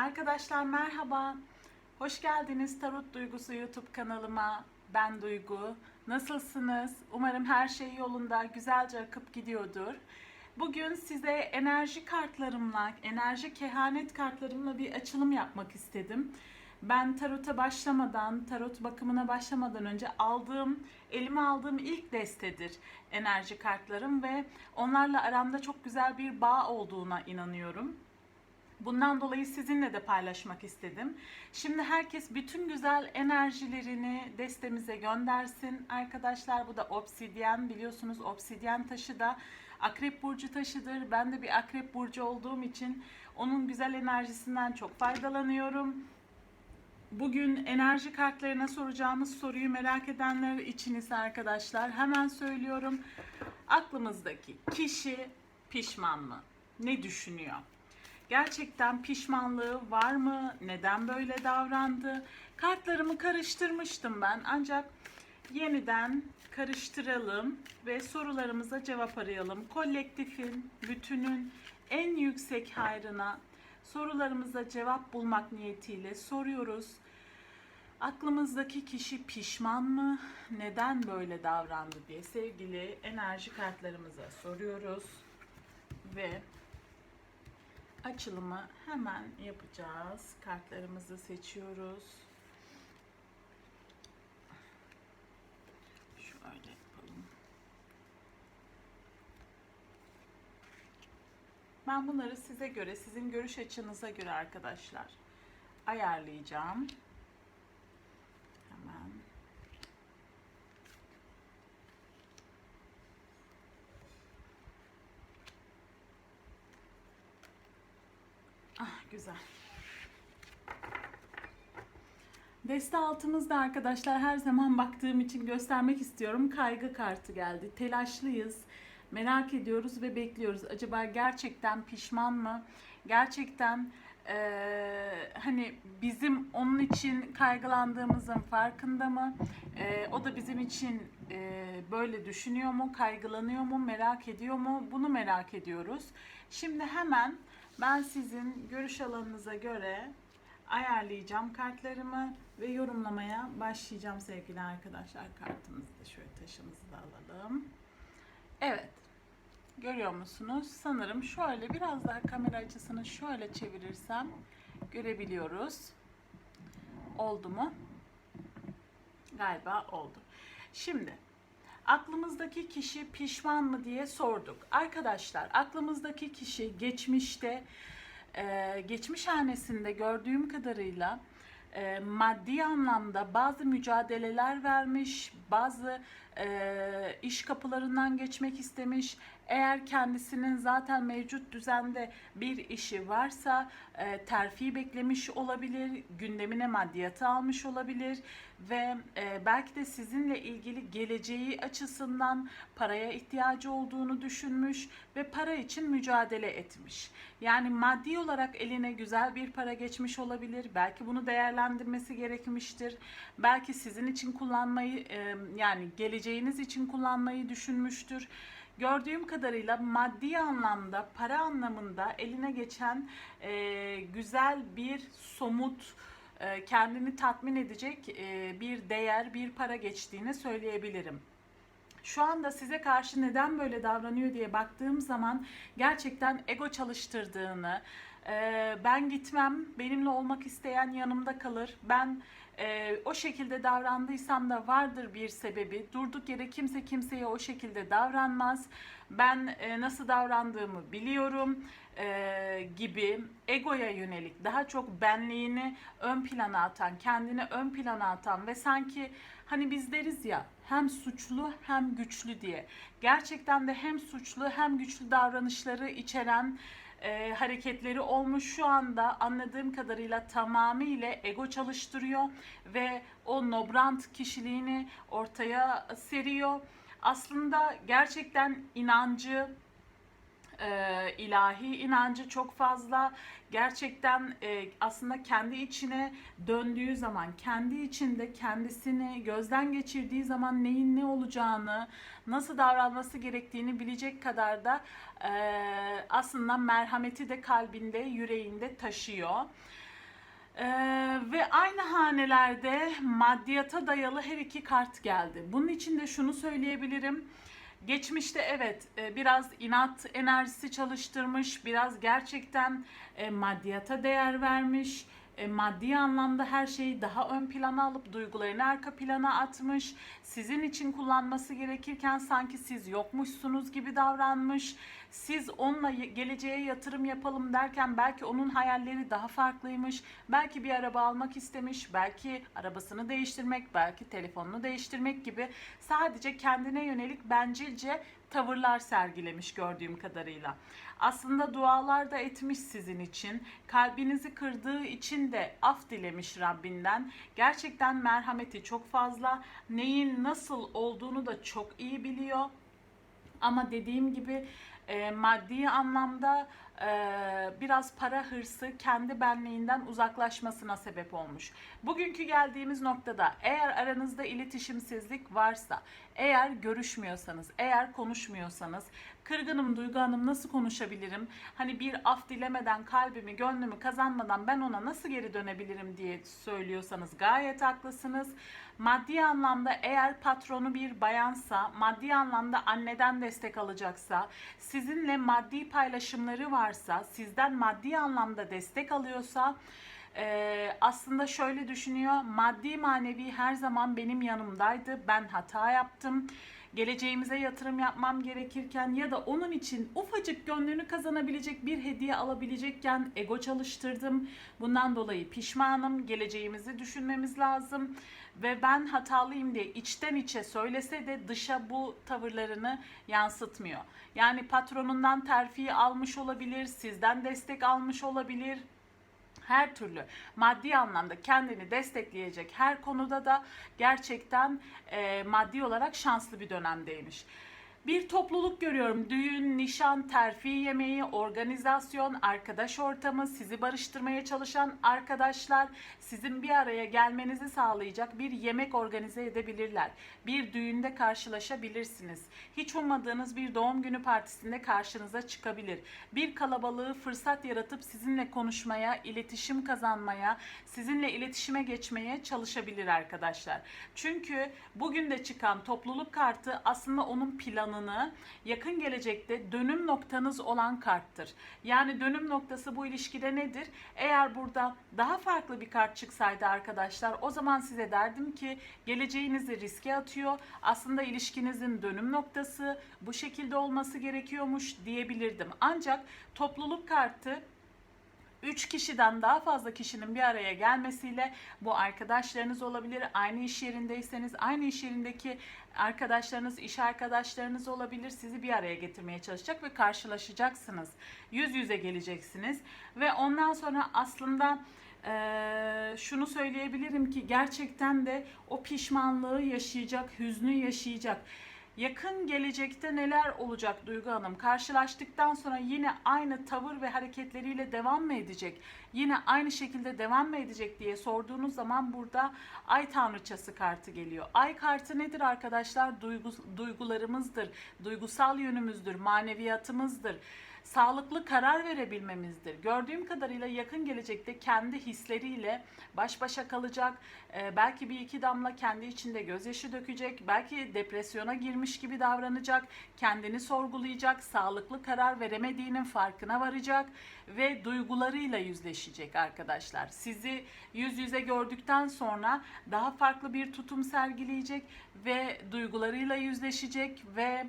Arkadaşlar merhaba. Hoş geldiniz Tarot Duygusu YouTube kanalıma. Ben Duygu. Nasılsınız? Umarım her şey yolunda, güzelce akıp gidiyordur. Bugün size enerji kartlarımla, enerji kehanet kartlarımla bir açılım yapmak istedim. Ben tarota başlamadan, tarot bakımına başlamadan önce aldığım, elime aldığım ilk destedir enerji kartlarım ve onlarla aramda çok güzel bir bağ olduğuna inanıyorum. Bundan dolayı sizinle de paylaşmak istedim. Şimdi herkes bütün güzel enerjilerini destemize göndersin. Arkadaşlar bu da obsidyen. Biliyorsunuz obsidyen taşı da akrep burcu taşıdır. Ben de bir akrep burcu olduğum için onun güzel enerjisinden çok faydalanıyorum. Bugün enerji kartlarına soracağımız soruyu merak edenler için ise arkadaşlar hemen söylüyorum. Aklımızdaki kişi pişman mı? Ne düşünüyor? Gerçekten pişmanlığı var mı? Neden böyle davrandı? Kartlarımı karıştırmıştım ben ancak yeniden karıştıralım ve sorularımıza cevap arayalım. Kolektifin, bütünün en yüksek hayrına sorularımıza cevap bulmak niyetiyle soruyoruz. Aklımızdaki kişi pişman mı? Neden böyle davrandı diye sevgili enerji kartlarımıza soruyoruz. Ve açılımı hemen yapacağız. Kartlarımızı seçiyoruz. Şöyle yapalım. Ben bunları size göre, sizin görüş açınıza göre arkadaşlar ayarlayacağım. Hemen. Güzel. Deste altımızda arkadaşlar her zaman baktığım için göstermek istiyorum. Kaygı kartı geldi. Telaşlıyız. Merak ediyoruz ve bekliyoruz. Acaba gerçekten pişman mı? Gerçekten eee, hani bizim onun için kaygılandığımızın farkında mı? Eee, o da bizim için eee, böyle düşünüyor mu? Kaygılanıyor mu? Merak ediyor mu? Bunu merak ediyoruz. Şimdi hemen ben sizin görüş alanınıza göre ayarlayacağım kartlarımı ve yorumlamaya başlayacağım sevgili arkadaşlar. Kartımızı da şöyle taşımızı da alalım. Evet. Görüyor musunuz? Sanırım şöyle biraz daha kamera açısını şöyle çevirirsem görebiliyoruz. Oldu mu? Galiba oldu. Şimdi aklımızdaki kişi pişman mı diye sorduk. Arkadaşlar aklımızdaki kişi geçmişte e, geçmiş hanesinde gördüğüm kadarıyla e, maddi anlamda bazı mücadeleler vermiş, bazı e, iş kapılarından geçmek istemiş. Eğer kendisinin zaten mevcut düzende bir işi varsa e, terfi beklemiş olabilir, gündemine maddiyatı almış olabilir ve e, belki de sizinle ilgili geleceği açısından paraya ihtiyacı olduğunu düşünmüş ve para için mücadele etmiş. Yani maddi olarak eline güzel bir para geçmiş olabilir. Belki bunu değerlendirmesi gerekmiştir. Belki sizin için kullanmayı e, yani geleceğiniz için kullanmayı düşünmüştür. Gördüğüm kadarıyla maddi anlamda, para anlamında eline geçen e, güzel bir somut, e, kendini tatmin edecek e, bir değer, bir para geçtiğini söyleyebilirim şu anda size karşı neden böyle davranıyor diye baktığım zaman gerçekten ego çalıştırdığını, e, ben gitmem, benimle olmak isteyen yanımda kalır, ben e, o şekilde davrandıysam da vardır bir sebebi. Durduk yere kimse kimseye o şekilde davranmaz. Ben e, nasıl davrandığımı biliyorum e, gibi egoya yönelik daha çok benliğini ön plana atan, kendini ön plana atan ve sanki hani biz deriz ya hem suçlu hem güçlü diye. Gerçekten de hem suçlu hem güçlü davranışları içeren e, hareketleri olmuş şu anda anladığım kadarıyla tamamıyla ego çalıştırıyor ve o nobrant kişiliğini ortaya seriyor. Aslında gerçekten inancı e, ilahi inancı çok fazla gerçekten e, aslında kendi içine döndüğü zaman kendi içinde kendisini gözden geçirdiği zaman neyin ne olacağını nasıl davranması gerektiğini bilecek kadar da e, aslında merhameti de kalbinde yüreğinde taşıyor. Ee, ve aynı hanelerde maddiyata dayalı her iki kart geldi. Bunun için de şunu söyleyebilirim. Geçmişte evet e, biraz inat enerjisi çalıştırmış, biraz gerçekten e, maddiyata değer vermiş, e, maddi anlamda her şeyi daha ön plana alıp duygularını arka plana atmış. Sizin için kullanması gerekirken sanki siz yokmuşsunuz gibi davranmış. Siz onunla geleceğe yatırım yapalım derken belki onun hayalleri daha farklıymış. Belki bir araba almak istemiş, belki arabasını değiştirmek, belki telefonunu değiştirmek gibi sadece kendine yönelik bencilce tavırlar sergilemiş gördüğüm kadarıyla. Aslında dualar da etmiş sizin için. Kalbinizi kırdığı için de af dilemiş Rabbinden. Gerçekten merhameti çok fazla. Neyin nasıl olduğunu da çok iyi biliyor. Ama dediğim gibi e, maddi anlamda biraz para hırsı kendi benliğinden uzaklaşmasına sebep olmuş. Bugünkü geldiğimiz noktada eğer aranızda iletişimsizlik varsa, eğer görüşmüyorsanız, eğer konuşmuyorsanız, kırgınım Duygu Hanım nasıl konuşabilirim? Hani bir af dilemeden kalbimi, gönlümü kazanmadan ben ona nasıl geri dönebilirim diye söylüyorsanız gayet haklısınız. Maddi anlamda eğer patronu bir bayansa, maddi anlamda anneden destek alacaksa, sizinle maddi paylaşımları varsa, sizden maddi anlamda destek alıyorsa, eee, aslında şöyle düşünüyor, maddi manevi her zaman benim yanımdaydı, ben hata yaptım. Geleceğimize yatırım yapmam gerekirken ya da onun için ufacık gönlünü kazanabilecek bir hediye alabilecekken ego çalıştırdım. Bundan dolayı pişmanım. Geleceğimizi düşünmemiz lazım ve ben hatalıyım diye içten içe söylese de dışa bu tavırlarını yansıtmıyor. Yani patronundan terfi almış olabilir, sizden destek almış olabilir. Her türlü maddi anlamda kendini destekleyecek her konuda da gerçekten e, maddi olarak şanslı bir dönemdeymiş. Bir topluluk görüyorum. Düğün, nişan, terfi yemeği, organizasyon, arkadaş ortamı, sizi barıştırmaya çalışan arkadaşlar sizin bir araya gelmenizi sağlayacak bir yemek organize edebilirler. Bir düğünde karşılaşabilirsiniz. Hiç ummadığınız bir doğum günü partisinde karşınıza çıkabilir. Bir kalabalığı fırsat yaratıp sizinle konuşmaya, iletişim kazanmaya, sizinle iletişime geçmeye çalışabilir arkadaşlar. Çünkü bugün de çıkan topluluk kartı aslında onun planını yakın gelecekte dönüm noktanız olan karttır. Yani dönüm noktası bu ilişkide nedir? Eğer burada daha farklı bir kart çıksaydı arkadaşlar o zaman size derdim ki geleceğinizi riske atıyor. Aslında ilişkinizin dönüm noktası bu şekilde olması gerekiyormuş diyebilirdim. Ancak topluluk kartı 3 kişiden daha fazla kişinin bir araya gelmesiyle bu arkadaşlarınız olabilir. Aynı iş yerindeyseniz aynı iş yerindeki arkadaşlarınız, iş arkadaşlarınız olabilir. Sizi bir araya getirmeye çalışacak ve karşılaşacaksınız. Yüz yüze geleceksiniz ve ondan sonra aslında eee, şunu söyleyebilirim ki gerçekten de o pişmanlığı yaşayacak, hüznü yaşayacak. Yakın gelecekte neler olacak Duygu Hanım? Karşılaştıktan sonra yine aynı tavır ve hareketleriyle devam mı edecek? Yine aynı şekilde devam mı edecek diye sorduğunuz zaman burada Ay Tanrıçası kartı geliyor. Ay kartı nedir arkadaşlar? Duygu, duygularımızdır, duygusal yönümüzdür, maneviyatımızdır sağlıklı karar verebilmemizdir. Gördüğüm kadarıyla yakın gelecekte kendi hisleriyle baş başa kalacak. Ee, belki bir iki damla kendi içinde gözyaşı dökecek. Belki depresyona girmiş gibi davranacak. Kendini sorgulayacak. Sağlıklı karar veremediğinin farkına varacak ve duygularıyla yüzleşecek arkadaşlar. Sizi yüz yüze gördükten sonra daha farklı bir tutum sergileyecek ve duygularıyla yüzleşecek ve e,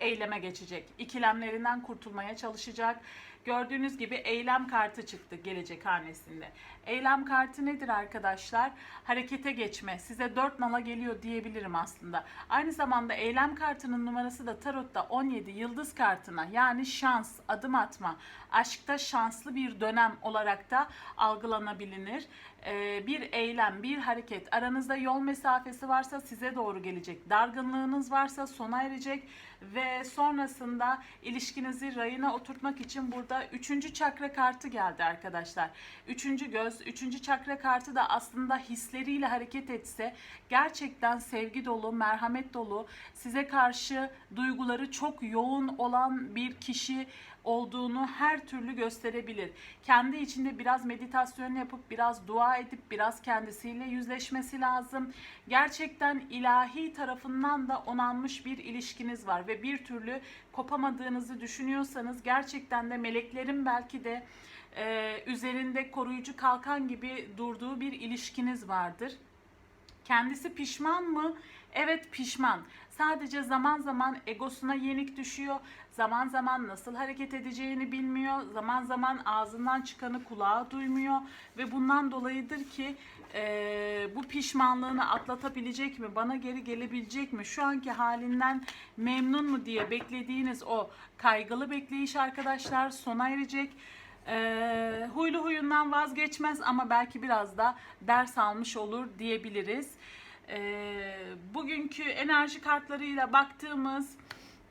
eyleme geçecek. İkilemlerinden kurtulmaya çalışacak. Gördüğünüz gibi eylem kartı çıktı gelecek hanesinde. Eylem kartı nedir arkadaşlar? Harekete geçme. Size 4 nala geliyor diyebilirim aslında. Aynı zamanda eylem kartının numarası da tarotta 17 yıldız kartına yani şans, adım atma, aşkta şanslı bir dönem olarak da algılanabilir. Ee, bir eylem, bir hareket, aranızda yol mesafesi varsa size doğru gelecek. Dargınlığınız varsa sona erecek ve sonrasında ilişkinizi rayına oturtmak için burada üçüncü çakra kartı geldi arkadaşlar. Üçüncü göz, üçüncü çakra kartı da aslında hisleriyle hareket etse gerçekten sevgi dolu, merhamet dolu, size karşı duyguları çok yoğun olan bir kişi olduğunu her türlü gösterebilir. Kendi içinde biraz meditasyon yapıp biraz dua edip biraz kendisiyle yüzleşmesi lazım. Gerçekten ilahi tarafından da onanmış bir ilişkiniz var ve bir türlü kopamadığınızı düşünüyorsanız gerçekten de meleklerin belki de e, üzerinde koruyucu kalkan gibi durduğu bir ilişkiniz vardır. Kendisi pişman mı? Evet pişman. Sadece zaman zaman egosuna yenik düşüyor. Zaman zaman nasıl hareket edeceğini bilmiyor. Zaman zaman ağzından çıkanı kulağı duymuyor. Ve bundan dolayıdır ki eee, bu pişmanlığını atlatabilecek mi? Bana geri gelebilecek mi? Şu anki halinden memnun mu diye beklediğiniz o kaygılı bekleyiş arkadaşlar sona erecek. Eee, huylu huyundan vazgeçmez ama belki biraz da ders almış olur diyebiliriz. Eee, bugünkü enerji kartlarıyla baktığımız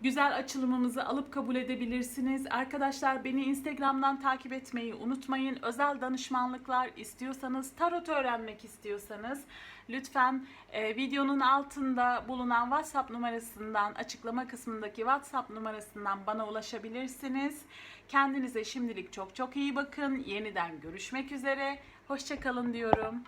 güzel açılımımızı alıp kabul edebilirsiniz. Arkadaşlar beni Instagram'dan takip etmeyi unutmayın. Özel danışmanlıklar istiyorsanız, tarot öğrenmek istiyorsanız lütfen e, videonun altında bulunan WhatsApp numarasından, açıklama kısmındaki WhatsApp numarasından bana ulaşabilirsiniz. Kendinize şimdilik çok çok iyi bakın. Yeniden görüşmek üzere. Hoşçakalın diyorum.